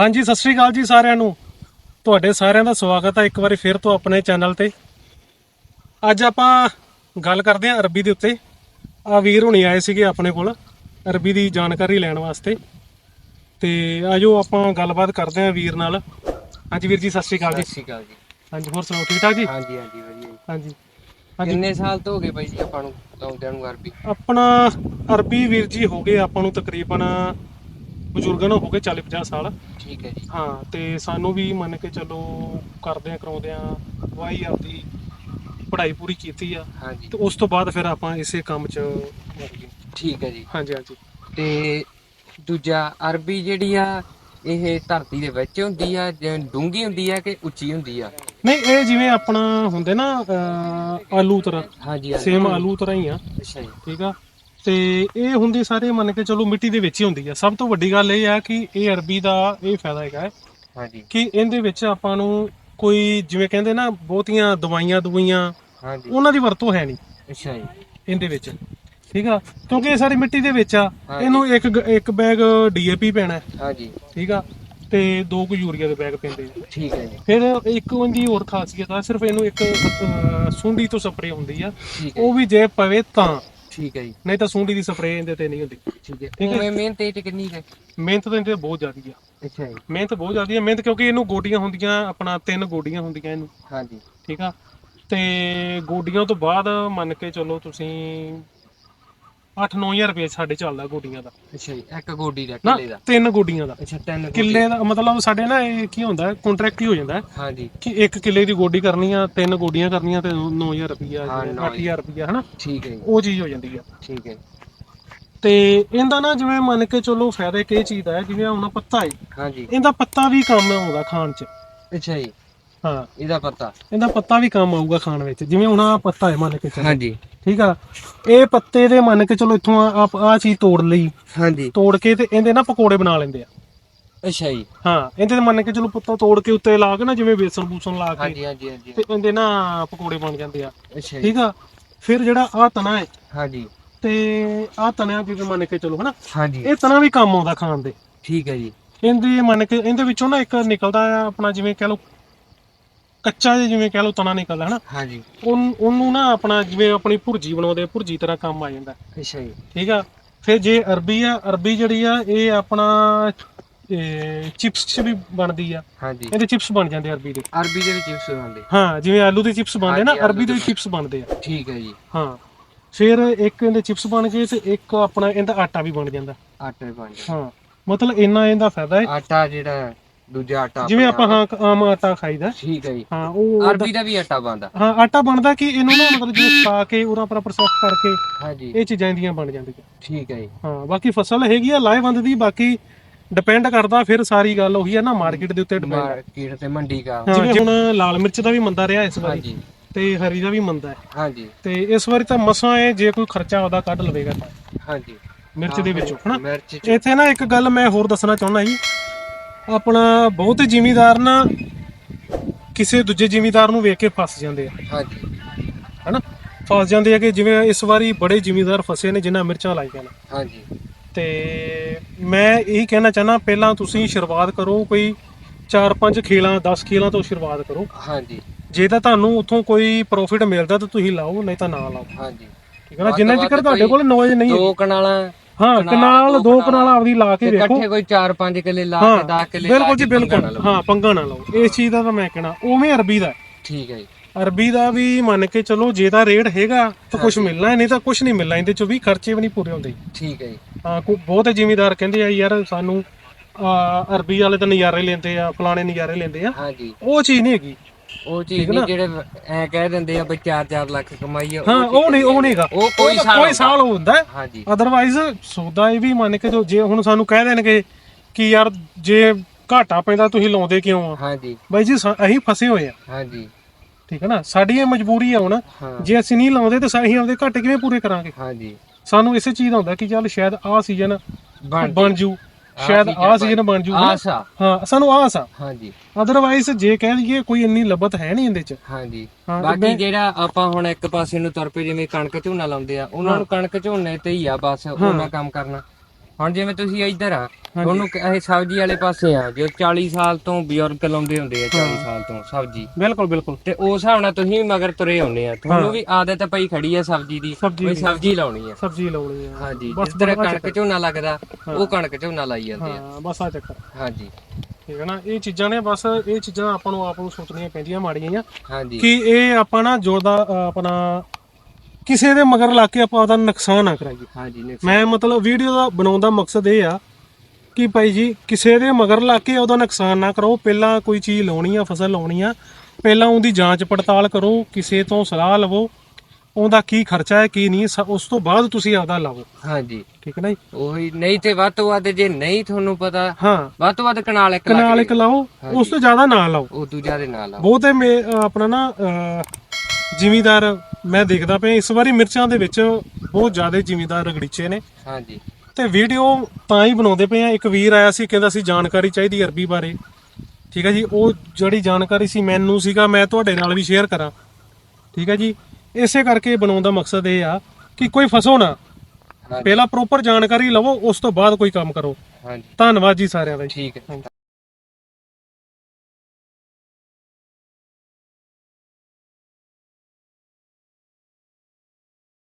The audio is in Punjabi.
ਹਾਂਜੀ ਸਤਿ ਸ਼੍ਰੀ ਅਕਾਲ ਜੀ ਸਾਰਿਆਂ ਨੂੰ। ਤੁਹਾਡੇ ਸਾਰਿਆਂ ਦਾ ਸਵਾਗਤ ਹੈ ਇੱਕ ਵਾਰੀ ਫਿਰ ਤੋਂ ਆਪਣੇ ਚੈਨਲ ਤੇ। ਅੱਜ ਆਪਾਂ ਗੱਲ ਕਰਦੇ ਹਾਂ ਅਰਬੀ ਦੇ ਉੱਤੇ। ਆ ਵੀਰ ਹੁਣੀ ਆਏ ਸੀਗੇ ਆਪਣੇ ਕੋਲ ਅਰਬੀ ਦੀ ਜਾਣਕਾਰੀ ਲੈਣ ਵਾਸਤੇ। ਤੇ ਆਜੋ ਆਪਾਂ ਗੱਲਬਾਤ ਕਰਦੇ ਹਾਂ ਵੀਰ ਨਾਲ। ਹਾਂਜੀ ਵੀਰ ਜੀ ਸਤਿ ਸ਼੍ਰੀ ਅਕਾਲ ਸਤਿ ਜੀ ਸ਼੍ਰੀ ਅਕਾਲ ਜੀ। ਹਾਂਜੀ ਹੋਰ ਸੁਣਾਓ ਠੀਕ ਠਾਕ ਜੀ? ਹਾਂਜੀ ਹਾਂਜੀ ਵਧੀਆ ਹਾਂਜੀ ਕਿੰਨੇ ਸਾਲ ਤੋਂ ਹੋ ਗਏ ਬਾਈ ਜੀ ਆਪਾਂ ਨੂੰ ਲਾਉਂਦਿਆਂ ਨੂੰ ਅਰਬੀ? ਆਪਣਾ ਅਰਬੀ ਵੀਰ ਜੀ ਹੋ ਗਏ ਆਪਾਂ ਨੂੰ ਤਕਰੀਬਨ ਬਜ਼ੁਰਗਾਂ ਨੂੰ ਹੋ ਗਏ 40 50 ਸਾਲ। ਠੀਕ ਹੈ ਜੀ। ਹਾਂ ਤੇ ਸਾਨੂੰ ਵੀ ਮੰਨ ਕੇ ਚੱਲੋ ਕਰਦੇ ਆ ਕਰਾਉਂਦੇ ਆ ਵਾਈ ਆਪਦੀ ਪੜ੍ਹਾਈ ਪੂਰੀ ਕੀਤੀ ਆ। ਹਾਂਜੀ। ਤੇ ਉਸ ਤੋਂ ਬਾਅਦ ਫਿਰ ਆਪਾਂ ਇਸੇ ਕੰਮ 'ਚ ਲੱਗ। ਗਏ ਠੀਕ ਹੈ ਜੀ। ਹਾਂਜੀ ਹਾਂਜੀ। ਤੇ ਦੂਜਾ ਅਰਬੀ ਜਿਹੜੀ ਆ ਇਹ ਧਰਤੀ ਦੇ ਵਿੱਚ ਹੁੰਦੀ ਆ ਜਾਂ ਡੂੰਗੀ ਹੁੰਦੀ ਆ ਕਿ ਉੱਚੀ ਹੁੰਦੀ ਆ? ਨਹੀਂ ਇਹ ਜਿਵੇਂ ਆਪਣਾ ਹੁੰਦੇ ਨਾ ਅਹ, ਆਲੂ ਤਰ੍ਹਾਂ ਹਾਂਜੀ ਸੇਮ ਆਲੂ ਤਰ੍ਹਾਂ ਹੀ ਆ। ਅੱਛਾ ਜੀ। ਠੀਕ ਆ? ਤੇ ਇਹ ਹੁੰਦੀ ਸਾਰੇ ਮੰਨ ਕੇ ਚੱਲੋ ਮਿੱਟੀ ਦੇ ਵਿੱਚ ਹੀ ਹੁੰਦੀ ਆ। ਸਭ ਤੋਂ ਵੱਡੀ ਗੱਲ ਇਹ ਆ ਕਿ ਇਹ ਅਰਬੀ ਦਾ ਇਹ ਫਾਇਦਾ ਹੈਗਾ ਹੈ ਹਾਂਜੀ। ਕਿ ਇਹਦੇ ਵਿੱਚ ਆਪਾਂ ਨੂੰ ਕੋਈ ਜਿਵੇਂ ਕਹਿੰਦੇ ਨਾ ਬਹੁਤੀਆਂ ਦਵਾਈਆਂ ਦਵਾਈਆਂ ਹਾਂਜੀ। ਉਹਨਾਂ ਦੀ ਵਰਤੋਂ ਹੈ ਨਹੀਂ। ਅੱਛਾ ਜੀ। ਇਹਦੇ ਵਿੱਚ। ਠੀਕ ਆ? ਕਿਉਂਕਿ ਇਹ ਸਾਰੀ ਮਿੱਟੀ ਦੇ ਵਿੱਚ ਆ। ਹਾਂਜੀ। ਇਹਨੂੰ ਇੱਕ ਗ- ਇੱਕ ਬੈਗ ਡੀਏਪੀ ਪੈਣਾ ਹੈ, ਹਾਂਜੀ। ਠੀਕ ਆ? ਤੇ ਦੋ ਕੁ ਯੂਰੀਆ ਦੇ ਬੈਗ ਪੈਂਦੇ ਆ। ਠੀਕ ਹੈ ਜੀ। ਫਿਰ ਇੱਕ ਉਹਦੀ ਹੋਰ ਖਾਸੀਅਤ ਆ ਸਿਰਫ ਇਹਨੂੰ ਇੱਕ ਅਹ, ਸੁੰਡੀ ਤੋਂ ਸਪਰੇ ਹੁੰਦੀ ਆ। ਠੀਕ ਹੈ ਉਹ ਵੀ ਜੇ ਪਵੇ ਤਾਂ। ਠੀਕ ਹੈ ਜੀ। ਨਹੀਂ ਤਾਂ ਸੁੰਡੀ ਦੀ ਸਪਰੇ ਇਹਦੇ ਤੇ ਨਹੀਂ ਹੁੰਦੀ। ਠੀਕ ਹੈ। ਠੀਕ ਹੈ। ਉਵੇਂ ਮਿਹਨਤ ਇਹ 'ਚ ਕਿੰਨੀ ਹੈ। ਮਿਹਨਤ ਤਾਂ ਇਹਦੇ ਤੇ ਬਹੁਤ ਜ਼ਿਆਦੀ ਆ। ਅੱਛਾ ਜੀ। ਮਿਹਨਤ ਬਹੁਤ ਜ਼ਿਆਦੀ ਆ। ਮਿਹਨਤ ਕਿਉਂਕਿ ਇਹਨੂੰ ਗੋਡੀਆਂ ਹੁੰਦੀਆਂ ਆਪਣਾ ਤਿੰਨ ਗੋਡੀਆਂ ਹੁੰਦੀਆਂ ਇਹਨੂੰ। ਹਾਂਜੀ। ਠੀਕ ਆ। ਤੇ ਗੋਡੀਆਂ ਤੋਂ ਬਾਅਦ ਮੰਨ ਕੇ ਚੱਲੋ ਤੁਸੀਂ 8-9000 ਰੁਪਏ ਸਾਡੇ ਚੱਲਦਾ ਗੋਡੀਆਂ ਦਾ। ਅੱਛਾ ਜੀ ਇੱਕ ਗੋਡੀ ਦਾ ਨਾ ਕਿੱਲੇ ਦਾ? ਤਿੰਨ ਗੋਡੀਆਂ ਦਾ। ਅੱਛਾ ਤਿੰਨ। ਕਿੱਲੇ ਦਾ ਮਤਲਬ ਸਾਡੇ ਨਾ ਇਹ ਕੀ ਹੁੰਦਾ ਕੰਟਰੈਕਟ ਹੀ ਹੋ ਜਾਂਦਾ। ਹੈ ਹਾਂਜੀ। ਕਿ ਇੱਕ ਕਿੱਲੇ ਦੀ ਗੋਡੀ ਕਰਨੀ ਆ ਤਿੰਨ ਗੋਡੀਆਂ ਕਰਨੀਆਂ ਤੇ 9000 ਰੁਪਈਆ ਹਾਂ, ਨੌ 8000 ਰੁਪਈਆ ਹਨਾ? ਠੀਕ ਹੈ ਜੀ। ਉਹ ਚੀਜ਼ ਹੋ ਜਾਂਦੀ ਆ। ਠੀਕ ਹੈ। ਤੇ ਇਹਦਾ ਨਾ ਜਿਵੇਂ ਮੰਨ ਕੇ ਚੱਲੋ ਫਾਇਦਾ ਇਹ ਚੀਜ਼ ਦਾ ਹੈ ਜਿਵੇਂ ਹੁਣ ਪੱਤਾ ਹੈ। ਹਾਂਜੀ। ਇਹਦਾ ਪੱਤਾ ਵੀ ਕੰਮ ਆਉਂਦਾ ਖਾਣ 'ਚ। ਅੱਛਾ ਜੀ। ਹਾਂ। ਇਹਦਾ ਪਤਾ। ਇਹਦਾ ਪੱਤਾ ਵੀ ਕੰਮ ਆਊਗਾ ਖਾਣ ਵਿੱਚ। ਜਿਵੇਂ ਹੁਣ ਆ ਪੱਤਾ ਹੈ ਮੰਨ ਕੇ ਚੱਲੋ। ਹਾਂਜੀ। ਠੀਕ ਆ? ਇਹ ਪੱਤੇ ਦੇ ਮੰਨ ਕੇ ਚੱਲੋ ਇੱਥੋਂ ਆ ਆ ਚੀਜ਼ ਤੋੜ ਲਈ। ਹਾਂਜੀ। ਤੋੜ ਕੇ ਤੇ ਇਹਦੇ ਨਾ ਪਕੌੜੇ ਬਣਾ ਲੈਂਦੇ ਆ। ਅੱਛਾ ਜੀ। ਹਾਂ ਇਹਦੇ ਤੇ ਮੰਨ ਕੇ ਚੱਲੋ ਪੱਤਾ ਤੋੜ ਕੇ ਉੱਤੇ ਲਾ ਕੇ ਨਾ ਜਿਵੇਂ ਬੇਸਣ ਬੂਸਣ ਲਾ ਕੇ ਹਾਂਜੀ ਹਾਂਜੀ ਹਾਂਜੀ। ਤੇ ਇਹਦੇ ਨਾ ਪਕੌੜੇ ਬਣ ਜਾਂਦੇ ਆ। ਅੱਛਾ ਜੀ। ਠੀਕ ਆ? ਫਿਰ ਜਿਹੜਾ ਆ ਤਣਾ ਹੈ ਹਾਂਜੀ। ਤੇ ਆ ਤਣਿਆ ਜਿਵੇਂ ਮੰਨ ਕੇ ਚੱਲੋ ਹਨਾ? ਹਾਂਜੀ। ਇਹ ਤਣਾ ਵੀ ਕੰਮ ਆਉਂਦਾ ਖਾਣ ਦੇ। ਠੀਕ ਹੈ ਜੀ। ਇਹਦੇ ਮੰਨ ਕੇ ਇਹਦੇ ਵਿੱਚੋਂ ਨਾ ਇੱਕ ਨਿਕਲਦਾ ਆ ਆਪਣਾ ਜਿਵੇਂ ਕਹ ਲਓ ਕੱਚਾ ਜਿਹਾ ਜਿਵੇਂ ਕਹ ਲਓ ਤਣਾ ਨਿਕਲਦਾ ਹਨਾ? ਹਾਂਜੀ। ਉਹਨ- ਉਹਨੂੰ ਨਾ ਆਪਣਾ ਜਿਵੇਂ ਆਪਣੀ ਭੁਰਜੀ ਬਣਾਉਂਦੇ ਆ ਭੁਰਜੀ ਤਰ੍ਹਾਂ ਕੰਮ ਆ ਜਾਂਦਾ। ਅੱਛਾ ਜੀ। ਠੀਕ ਆ? ਫਿਰ ਜੇ ਅਰਬੀ ਆ ਅਰਬੀ ਜਿਹੜੀ ਆ ਇਹ ਆਪਣਾ ਚਿਪਸ ਚ ਵੀ ਬਣਦੀ ਆ। ਹਾਂਜੀ। ਇਹਦੇ ਚਿਪਸ ਬਣ ਜਾਂਦੇ ਆ ਅਰਬੀ ਦੇ। ਅਰਬੀ ਦੇ ਵਿੱਚ ਚਿਪਸ ਬਣਦੇ। ਹਾਂ ਜਿਵੇਂ ਆਲੂ ਦੇ ਚਿਪਸ ਬਣਦੇ ਨਾ ਹਾਂਜੀ, ਅਰਬੀ ਦੇ ਦੇ ਚਿਪਸ ਬਣਦੇ ਆ। ਠੀਕ ਹੈ ਜੀ। ਹਾਂ। ਫਿਰ ਇੱਕ ਇਹਦੇ ਚਿਪਸ ਬਣ ਗਏ ਤੇ ਇੱਕ ਆਪਣਾ ਇਹਦਾ ਆਟਾ ਵੀ ਬਣ ਜਾਂਦਾ। ਆਟਾ ਬਣ ਜਾਂਦਾ। ਹਾਂ। ਮਤਲਬ ਇੰਨਾ ਇਹਦਾ ਫਾਇਦਾ ਹੈ। ਆਟਾ ਜਿਹੜਾ ਦੂਜਾ ਆਟਾ ਜਿਵੇਂ ਆਪਣੇ ਆਪਾਂ ਹਾਂ ਆਮ ਆਟਾ ਖਾਈਦਾ। ਠੀਕ ਹੈ ਜੀ। ਹਾਂ ਉਹ ਅਰਬੀ ਦਾ ਵੀ ਆਟਾ ਬਣਦਾ। ਹਾਂ ਆਟਾ ਬਣਦਾ ਕਿ ਇਹਨੂੰ ਨਾ ਮਤਲਬ ਜਿਵੇਂ ਸੁਕਾ ਕੇ ਉਹਦਾ ਪਰ ਪ੍ਰੋਸੈਸ ਕਰਕੇ ਹਾਂਜੀ। ਇਹ ਚੀਜ਼ਾਂ ਇਹਦੀਆਂ ਬਣ ਜਾਂਦੀਆਂ। ਠੀਕ ਹੈ ਜੀ। ਹਾਂ ਬਾਕੀ ਫਸਲ ਹੈਗੀ ਆ ਲਾਹੇਵੰਦ ਦੀ ਬਾਕੀ ਡਿਪੈਂਡ ਕਰਦਾ ਫਿਰ ਸਾਰੀ ਗੱਲ ਉਹੀ ਆ ਨਾ ਮਾਰਕੀਟ ਦੇ ਉੱਤੇ ਡਿਪੈਂਡ ਮਾਰਕੀਟ ਤੇ ਮੰਡੀ ਦਾ। ਜਿਵੇਂ ਹੁਣ ਲਾਲ ਮਿਰਚ ਦਾ ਵੀ ਮੰਦਾ ਰਿਹਾ ਇਸ ਵਾਰੀ ਹਾਂਜੀ। ਤੇ ਹਰੀ ਦਾ ਵੀ ਮੰਦਾ ਹੈ। ਹਾਂਜੀ। ਤੇ ਇਸ ਵਾਰੀ ਤਾਂ ਮਸਾਂ ਇਹ ਜੇ ਕੋਈ ਖਰਚਾ ਉਹਦਾ ਕੱਢ ਲਵੇਗਾ ਤਾਂ। ਹਾਂਜੀ। ਮਿਰਚ ਦੇ ਵਿੱਚੋਂ ਹਨਾ? ਇੱਥੇ ਨਾ ਇੱਕ ਗੱਲ ਮੈਂ ਹੋਰ ਦੱਸਣਾ ਚਾਹੁੰਦਾ ਜੀ ਆਪਣਾ ਬਹੁਤੇ ਜ਼ਿਮੀਦਾਰ ਨਾ ਕਿਸੇ ਦੂਜੇ ਜ਼ਿਮੀਦਾਰ ਨੂੰ ਵੇਖ ਕੇ ਫਸ ਜਾਂਦੇ ਆ। ਹਾਂਜੀ। ਹਨਾ? ਫਸ ਜਾਂਦੇ ਆ ਕਿ ਜਿਵੇਂ ਇਸ ਵਾਰੀ ਬੜੇ ਜ਼ਿਮੀਦਾਰ ਫਸੇ ਨੇ ਜਿਨ੍ਹਾਂ ਮਿਰਚਾਂ ਲਾਈਆਂ ਨੇ। ਹਾਂਜੀ। ਤੇ ਮੈਂ ਇਹੀ ਕਹਿਣਾ ਚਾਹਨਾ ਪਹਿਲਾਂ ਤੁਸੀਂ ਸ਼ੁਰੂਆਤ ਕਰੋ ਕੋਈ 4-5 ਖੇਲਾਂ 10 ਖੇਲਾਂ ਤੋਂ ਸ਼ੁਰੂਆਤ ਕਰੋ। ਹਾਂਜੀ। ਜੇ ਤਾਂ ਤੁਹਾਨੂੰ ਉੱਥੋਂ ਕੋਈ ਪ੍ਰੋਫਿਟ ਮਿਲਦਾ ਤਾਂ ਤੁਸੀਂ ਲਾਓ ਨਹੀਂ ਤਾਂ ਨਾ ਲਾਓ। ਹਾਂਜੀ। ਠੀਕ ਹੈ ਨਾ? ਜਿੰਨਾ ਚਿਰ ਤੁਹਾਡੇ ਕੋਲ ਨੌਲੇਜ ਨਹੀਂ ਹੈ। ਦੋ ਕਨਾਲਾਂ ਹਾਂ ਕਨਾਲ ਦੋ ਕਨਾਲ ਆਪਦੀ ਲਾ ਕੇ ਤੇ ਵੇਖੋ। ਇਕੱਠੇ ਕੋਈ 4-5 ਕਿੱਲੇ ਲਾ ਹਾਂ ਕੇ 10 ਕਿੱਲੇ ਬਿਲਕੁਲ ਜੀ ਕੇ ਪੰਗਾ ਬਿਲਕੁਲ। ਲਓ। ਹਾਂ ਪੰਗਾ ਨਾ ਲਓ। ਇਸ ਚੀਜ਼ ਦਾ ਤਾਂ ਮੈਂ ਕਹਿਣਾ ਉਵੇਂ ਅਰਬੀ ਦਾ ਹੈ। ਠੀਕ ਹੈ ਜੀ। ਅਰਬੀ ਦਾ ਵੀ ਮੰਨ ਕੇ ਚਲੋ ਜੇ ਤਾਂ ਰੇਟ ਹੈਗਾ ਤਾਂ ਕੁਝ ਮਿਲਣਾ ਹੈ, ਨਹੀਂ ਤਾਂ ਕੁਝ ਨਹੀਂ ਮਿਲਣਾ ਇਹਦੇ ਚੋਂ ਵੀ ਖਰਚੇ ਵੀ ਨਹੀਂ ਪੂਰੇ ਹੁੰਦੇ। ਠੀਕ ਹੈ ਜੀ। ਹਾਂ ਕੋਈ ਬਹੁਤ ਜ਼ਿਮੀਦਾਰ ਕਹਿੰਦੇ ਆ ਯਾਰ ਸਾਨੂੰ ਆ, ਅਰਬੀ ਵਾਲੇ ਤਾਂ ਨਜ਼ਾਰੇ ਲੈਂਦੇ ਆ ਫਲਾਣੇ ਨਜ਼ਾਰੇ ਲੈਂਦੇ ਆ। ਹਾਂਜੀ। ਉਹ ਚੀਜ਼ ਨਹੀਂ ਹੈਗੀ। ਉਹ ਚੀਜ਼ ਨਹੀਂ ਜਿਹੜੇ ਐ ਕਹਿ ਦਿੰਦੇ ਆ ਬਈ 4-4 ਲੱਖ ਕਮਾਈ ਆ ਹਾਂ ਉਹ ਨਹੀਂ ਉਹ ਨਹੀਂਗਾ ਉਹ ਕੋਈ ਸਾਲ ਕੋਈ ਸਾਲ ਹੁੰਦਾ ਹਾਂਜੀ। ਅਦਰਵਾਈਜ਼ ਸੌਦਾ ਇਹ ਵੀ ਮੰਨ ਕੇ ਜੋ ਜੇ ਹੁਣ ਸਾਨੂੰ ਕਹਿ ਦੇਣਗੇ ਕਿ ਯਾਰ ਜੇ ਘਾਟਾ ਪੈਂਦਾ ਤੁਸੀਂ ਲਾਉਂਦੇ ਕਿਉਂ ਆ? ਹਾਂਜੀ। ਬਾਈ ਜੀ ਅਸੀਂ ਫਸੇ ਹੋਏ ਆ। ਹਾਂਜੀ। ਠੀਕ ਹੈ ਨਾ? ਸਾਡੀ ਇਹ ਮਜਬੂਰੀ ਆ ਹੁਣ। ਜੇ ਅਸੀਂ ਨਹੀਂ ਲਾਉਂਦੇ ਤਾਂ ਅਸੀਂ ਆਪਦੇ ਘਾਟੇ ਕਿਵੇਂ ਪੂਰੇ ਕਰਾਂਗੇ? ਹਾਂਜੀ। ਸਾਨੂੰ ਇਸੇ ਚੀਜ਼ ਦਾ ਹੁੰਦਾ ਕਿ ਚੱਲ ਸ਼ਾਇਦ ਆਹ ਸੀਜ਼ਨ ਬਣ ਜੂ ਸ਼ਾਇਦ ਆਹ ਸੀਜ਼ਨ ਬਣ ਜੂ ਹਨਾ? ਆਸਾ ਹਾਂ ਸਾਨੂੰ ਆਸ ਆ ਹਾਂਜੀ। ਅਦਰਵਾਈਜ਼ ਜੇ ਕਹਿ ਦਈਏ ਕੋਈ ਇੰਨੀ ਲੱਭਤ ਹੈ ਨਹੀਂ ਇਹਦੇ ਚ। ਹਾਂਜੀ। ਬਾਕੀ ਜਿਹੜਾ ਆਪਾਂ ਹੁਣ ਇੱਕ ਪਾਸੇ ਨੂੰ ਤੁਰ ਪਏ ਜਿਵੇਂ ਕਣਕ ਝੋਨਾ ਲਾਉਂਦੇ ਆ ਉਹਨਾਂ ਨੂੰ ਕਣਕ ਝੋਨੇ ਤੇ ਹੀ ਆ ਬਸ ਉਹਨਾਂ ਕੰਮ ਕਰਨਾ। ਹੁਣ ਜਿਵੇਂ ਤੁਸੀਂ ਇੱਧਰ ਆ ਤੁਹਾਨੂੰ ਕ- ਇਹ ਸਬਜ਼ੀ ਵਾਲੇ ਪਾਸੇ ਆ ਜੋ 40 ਸਾਲ ਤੋਂ ਬਜ਼ੁਰਗ ਲਾਉਂਦੇ ਹੁੰਦੇ ਆ 40 ਸਾਲ ਤੋਂ ਸਬਜ਼ੀ। ਬਿਲਕੁਲ ਬਿਲਕੁਲ। ਤੇ ਉਸ ਹਿਸਾਬ ਨਾਲ ਤੁਸੀਂ ਵੀ ਮਗਰ ਤੁਰੇ ਆਉਂਦੇ ਆ। ਤੁਹਾਨੂੰ ਵੀ ਆਦਤ ਪਈ ਖੜੀ ਆ ਸਬਜ਼ੀ ਦੀ ਸਬਜ਼ੀ ਕੋਈ ਦੀ। ਸਬਜ਼ੀ ਲਾਉਣੀ ਆ। ਸਬਜ਼ੀ ਲਾਉਣੀ ਆ। ਹਾਂਜੀ ਬਸ ਜਿਸ ਤਰ੍ਹਾਂ ਕਣਕ ਝੋਨਾ ਲੱਗਦਾ ਉਹ ਕਣਕ ਝੋਨਾ ਲਾਈ ਜਾਂਦੇ ਆ। ਹਾਂ ਬਸ ਆ ਚੱਕਰ। ਹਾਂਜੀ। ਠੀਕ ਹੈ ਨਾ? ਇਹ ਚੀਜ਼ਾਂ ਨੇ ਬਸ ਇਹ ਚੀਜ਼ਾਂ ਆਪਾਂ ਨੂੰ ਆਪ ਨੂੰ ਸੋਚਣੀਆਂ ਪੈਂਦੀਆਂ ਮਾੜੀਆਂ ਆ ਹਾਂਜੀ। ਕਿ ਇਹ ਆਪਾਂ ਨਾ ਜੋਦਾ ਆਪਣਾ ਕਿਸੇ ਦੇ ਮਗਰ ਲਾ ਕੇ ਆਪਾਂ ਉਹਦਾ ਨੁਕਸਾਨ ਨਾ ਕਰਾਈਏ। ਹਾਂਜੀ ਨੁਕਸ- ਮੈਂ ਮਤਲਬ ਵੀਡੀਓ ਦਾ ਬਣਾਉਣ ਦਾ ਮਕਸਦ ਇਹ ਆ ਕਿ ਭਾਈ ਜੀ ਕਿਸੇ ਦੇ ਮਗਰ ਲਾ ਕੇ ਉਹਦਾ ਨੁਕਸਾਨ ਨਾ ਕਰੋ। ਪਹਿਲਾਂ ਕੋਈ ਚੀਜ਼ ਲਾਉਣੀ ਆ ਫਸਲ ਲਾਉਣੀ ਆ ਪਹਿਲਾਂ ਉਹਦੀ ਜਾਂਚ ਪੜਤਾਲ ਕਰੋ ਕਿਸੇ ਤੋਂ ਸਲਾਹ ਲਵੋ ਉਹਦਾ ਕੀ ਖਰਚਾ ਹੈ ਕੀ ਨਹੀਂ ਸ- ਉਸ ਤੋਂ ਬਾਅਦ ਤੁਸੀਂ ਆਪਦਾ ਲਾਵੋ ਹਾਂਜੀ। ਠੀਕ ਹੈ ਨਾ ਜੀ? ਉਹੀ ਨਹੀਂ ਤੇ ਵੱਧ ਤੋਂ ਵੱਧ ਜੇ ਨਹੀਂ ਤੁਹਾਨੂੰ ਪਤਾ ਹਾਂ। ਵੱਧ ਤੋਂ ਵੱਧ ਕਨਾਲ ਇੱਕ ਕਨਾਲ ਇੱਕ ਲਾਓ ਉਸ ਤੋਂ ਜ਼ਿਆਦਾ ਨਾ ਲਾਓ। ਉਹ ਦੂਜਾ ਦੇ ਨਾਲ ਆ ਬਹੁਤੇ ਮੇ ਅਹ ਆਪਣਾ ਨਾ ਜ਼ਿਮੀਦਾਰ ਮੈਂ ਦੇਖਦਾ ਪਿਆ ਇਸ ਵਾਰੀ ਮਿਰਚਾਂ ਦੇ ਵਿੱਚ ਬਹੁਤ ਜ਼ਿਆਦਾ ਜ਼ਿਮੀਦਾਰ ਰਗੜੀਚੇ ਨੇ। ਹਾਂਜੀ। ਤੇ ਵੀਡੀਓ ਤਾਂ ਹੀ ਬਣਾਉਂਦੇ ਪਏ ਆ। ਇੱਕ ਵੀਰ ਆਇਆ ਸੀ ਕਹਿੰਦਾ ਸੀ ਜਾਣਕਾਰੀ ਚਾਹੀਦੀ ਅਰਬੀ ਬਾਰੇ। ਠੀਕ ਹੈ ਜੀ ਉਹ ਜਿਹੜੀ ਜਾਣਕਾਰੀ ਸੀ ਮੈਨੂੰ ਸੀਗਾ ਮੈਂ ਤੁਹਾਡੇ ਨਾਲ ਵੀ ਸ਼ੇਅਰ ਕਰਾਂ। ਠੀਕ ਹੈ ਜੀ ਇਸੇ ਕਰਕੇ ਬਣਾਉਣ ਦਾ ਮਕਸਦ ਇਹ ਆ ਕਿ ਕੋਈ ਫਸੋ ਨਾ। ਪਹਿਲਾਂ ਪ੍ਰੋਪਰ ਜਾਣਕਾਰੀ ਲਵੋ ਉਸ ਤੋਂ ਬਾਅਦ ਕੋਈ ਕੰਮ ਕਰੋ। ਹਾਂਜੀ। ਧੰਨਵਾਦ ਜੀ ਸਾਰਿਆਂ ਦਾ ਠੀਕ ਹੈ।